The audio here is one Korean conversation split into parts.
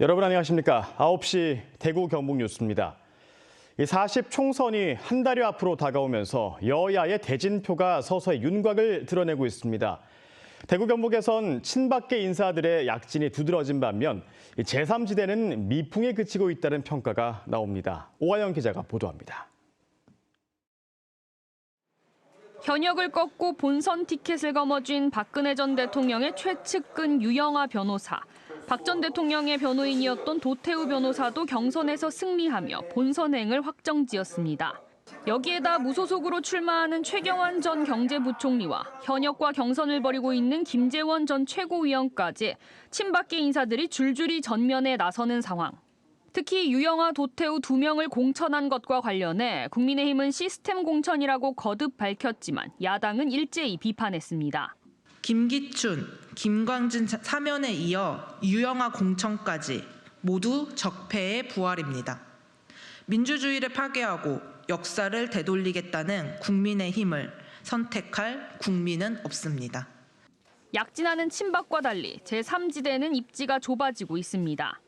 여러분 안녕하십니까? 9시 대구 경북 뉴스입니다. 이40 총선이 한 달여 앞으로 다가오면서 여야의 대진표가 서서히 윤곽을 드러내고 있습니다. 대구 경북에선 친박계 인사들의 약진이 두드러진 반면 제3지대는 미풍에 그치고 있다는 평가가 나옵니다. 오하영 기자가 보도합니다. 현역을 꺾고 본선 티켓을 거머쥔 박근혜 전 대통령의 최측근 유영아 변호사. 박 전 대통령의 변호인이었던 도태우 변호사도 경선에서 승리하며 본선행을 확정지었습니다. 여기에다 무소속으로 출마하는 최경환 전 경제부총리와 현역과 경선을 벌이고 있는 김재원 전 최고위원까지 친박계 인사들이 줄줄이 전면에 나서는 상황. 특히 유영아, 도태우 두 명을 공천한 것과 관련해 국민의힘은 시스템 공천이라고 거듭 밝혔지만 야당은 일제히 비판했습니다. 김기춘, 김광진 사면에 이어 유영아 공천까지 모두 적폐의 부활입니다. 민주주의를 파괴하고 역사를 되돌리겠다는 국민의 힘을 선택할 국민은 없습니다. 약진하는 친박과 달리 제3지대는 입지가 좁아지고 있습니다.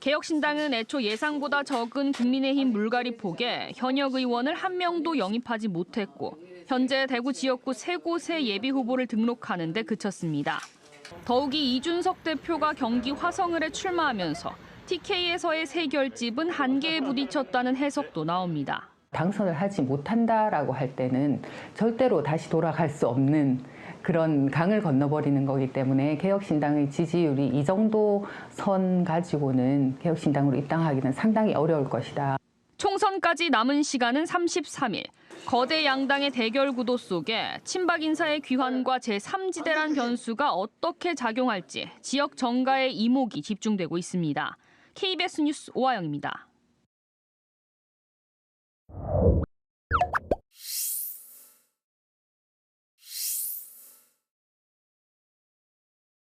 개혁신당은 애초 예상보다 적은 국민의힘 물갈이 폭에 현역 의원을 한 명도 영입하지 못했고 현재 대구 지역구 세 곳에 예비 후보를 등록하는 데 그쳤습니다. 더욱이 이준석 대표가 경기 화성을에 출마하면서 TK에서의 새 결집은 한계에 부딪혔다는 해석도 나옵니다. 당선을 하지 못한다라고 할 때는 절대로 다시 돌아갈 수 없는 그런 강을 건너버리는 거기 때문에 개혁신당의 지지율이 이 정도 선 가지고는 개혁신당으로 입당하기는 상당히 어려울 것이다. 총선까지 남은 시간은 33일. 거대 양당의 대결 구도 속에 친박 인사의 귀환과 제3지대란 변수가 어떻게 작용할지 지역 정가의 이목이 집중되고 있습니다. KBS 뉴스 오하영입니다.